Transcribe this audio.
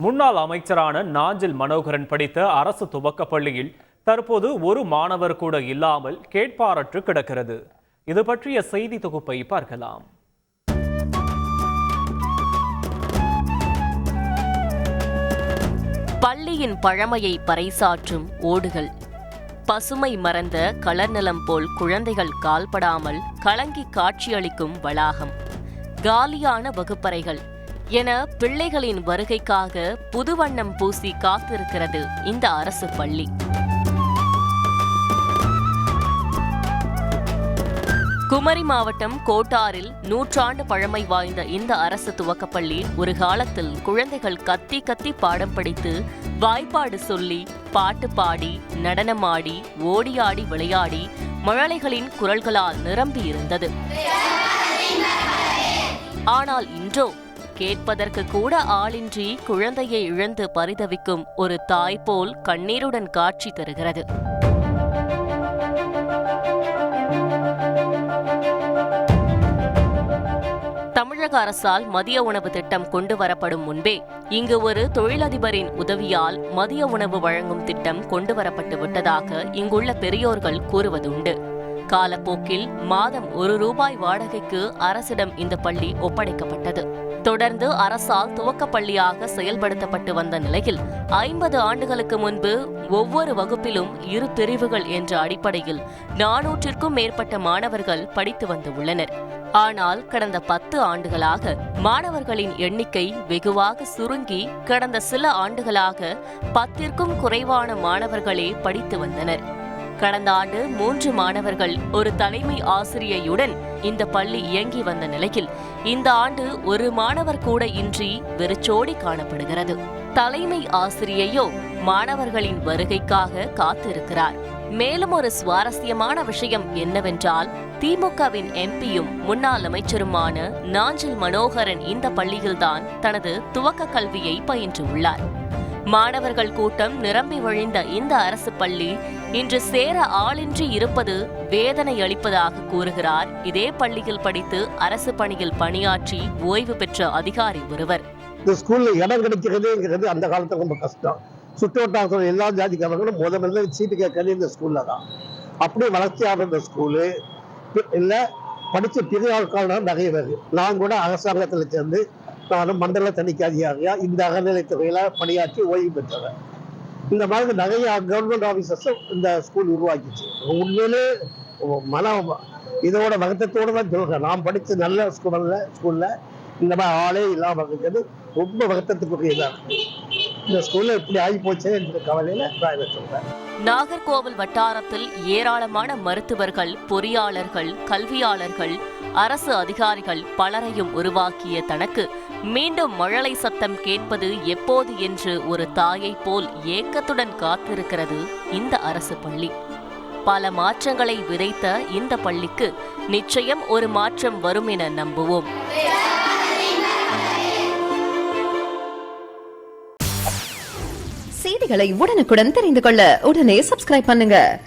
முன்னாள் அமைச்சரான நாஞ்சில் மனோகரன் படித்த அரசு துவக்கப் பள்ளியில் தற்போது ஒரு மாணவர் கூட இல்லாமல் கேட்பாரற்று கிடக்கிறது. இது பற்றிய செய்தி தொகுப்பை பார்க்கலாம். பள்ளியின் பழமையை பறைசாற்றும் ஓடுகள். பசுமை மறந்த கலர்நிலம் போல் குழந்தைகள் கால்படாமல் கலங்கி காட்சியளிக்கும் வளாகம். காலியான வகுப்பறைகள். என பிள்ளைகளின் வருகைக்காக புதுவண்ணம் பூசி காத்திருக்கிறது இந்த அரசு பள்ளி. குமரி மாவட்டம் கோட்டாரில் நூற்றாண்டு பழமை வாய்ந்த இந்த அரசு துவக்கப்பள்ளி ஒரு காலத்தில் குழந்தைகள் கத்தி கத்தி பாடம் படித்து வாய்ப்பாடு சொல்லி பாட்டு பாடி நடனமாடி ஓடியாடி விளையாடி மழலைகளின் குரல்களால் நிரம்பியிருந்தது. ஆனால் இன்றோ கேட்பதற்கு கூட ஆளின்றி குழந்தையை இழந்து பரிதவிக்கும் ஒரு தாய் போல் கண்ணீருடன் காட்சி தருகிறது. தமிழக அரசால் மதிய உணவு திட்டம் கொண்டு வரப்படும் முன்பே இங்கு ஒரு தொழிலதிபரின் உதவியால் மதிய உணவு வழங்கும் திட்டம் கொண்டு வரப்பட்டு விட்டதாக இங்குள்ள பெரியோர்கள் கூறுவதுண்டு. காலப்போக்கில் மாதம் ஒரு ரூபாய் வாடகைக்கு அரசிடம் இந்த பள்ளி ஒப்படைக்கப்பட்டது. தொடர்ந்து அரசால் துவக்கப்பள்ளியாக செயல்படுத்தப்பட்டு வந்த நிலையில் ஐம்பது ஆண்டுகளுக்கு முன்பு ஒவ்வொரு வகுப்பிலும் இரு பிரிவுகள் என்ற அடிப்படையில் நானூற்றிற்கும் மேற்பட்ட மாணவர்கள் படித்து வந்துள்ளனர் ஆனால் கடந்த பத்து ஆண்டுகளாக மாணவர்களின் எண்ணிக்கை வெகுவாக சுருங்கி கடந்த சில ஆண்டுகளாக பத்திற்கும் குறைவான மாணவர்களே படித்து வந்தனர். கடந்த ஆண்டு மூன்று மாணவர்கள் ஒரு தலைமை ஆசிரியையுடன் இந்த பள்ளி இயங்கி வந்த நிலையில் இந்த ஆண்டு ஒரு மாணவர் கூட இன்றி வெறிச்சோடி காணப்படுகிறது. தலைமை ஆசிரியையோ மாணவர்களின் வருகைக்காக காத்திருக்கிறார். மேலும் ஒரு சுவாரஸ்யமான விஷயம் என்னவென்றால் திமுகவின் எம்பியும் முன்னாள் அமைச்சருமான நாஞ்சில் மனோகரன் இந்த பள்ளியில்தான் தனது துவக்க கல்வியை பயின்றுள்ளார் மாணவர்கள் கூட்டம் நிரம்பி வழிந்த இந்த அரசு பள்ளி இன்று சேர ஆளின்றி இருப்பது வேதனை அளிப்பதாக கூறுகிறார். இதே பள்ளியில் படித்து அரசு பணியில் பணியாற்றி ஓய்வு பெற்ற அதிகாரி ஒருவர். இந்த ஸ்கூல்ல இடம் கிடைக்கிறதுங்கிறது அந்த காலத்துல ரொம்ப கஷ்டம். சுற்று வட்டாரத்தில் எல்லா ஜாதிக்காரங்களும் முத முதல்ல சீட்டு கேட்கறது இந்த ஸ்கூல்ல தான். அப்படியே வளர்ச்சி ஆடுற ஸ்கூலு இல்லை படிச்ச பெரிய ஆட்கள் நிறைய பேர். நான் கூட அரசாங்கத்தில் சேர்ந்து நானும் மண்டல தணிக்கை அதிகாரியா இந்த அறநிலைத்துறையில பணியாற்றி ஓய்வு பெற்றவர். இந்த மாதிரி நிறைய கவர்மெண்ட் ஆஃபீஸர்ஸ் இந்த ஸ்கூல் உருவாக்கிச்சு. உண்மையிலே மன இதோட வருத்தத்தோட தான் சொல்றேன். நான் படிச்ச நல்ல ஸ்கூல்ல ஸ்கூல்ல இந்த மாதிரி ஆளே இல்லாமல் இருக்கிறது ரொம்ப வருத்தத்துக்குரியதா இருக்கு. இந்த ஸ்கூல்ல இப்படி ஆகி போச்சே என்ற கவலையில நான் இதை சொல்றேன். நாகர்கோவில் வட்டாரத்தில் ஏராளமான மருத்துவர்கள் பொறியாளர்கள் கல்வியாளர்கள் அரசு அதிகாரிகள் பலரையும் உருவாக்கிய தனக்கு மீண்டும் மழலை சத்தம் கேட்பது எப்போது என்று ஒரு தாயை போல் ஏக்கத்துடன் காத்திருக்கிறது இந்த அரசு பள்ளி. பல மாற்றங்களை விதைத்த இந்த பள்ளிக்கு நிச்சயம் ஒரு மாற்றம் வரும் என நம்புவோம். செய்திகளை உடனுக்குடன் தெரிந்து கொள்ள உடனே சப்ஸ்கிரைப் பண்ணுங்க.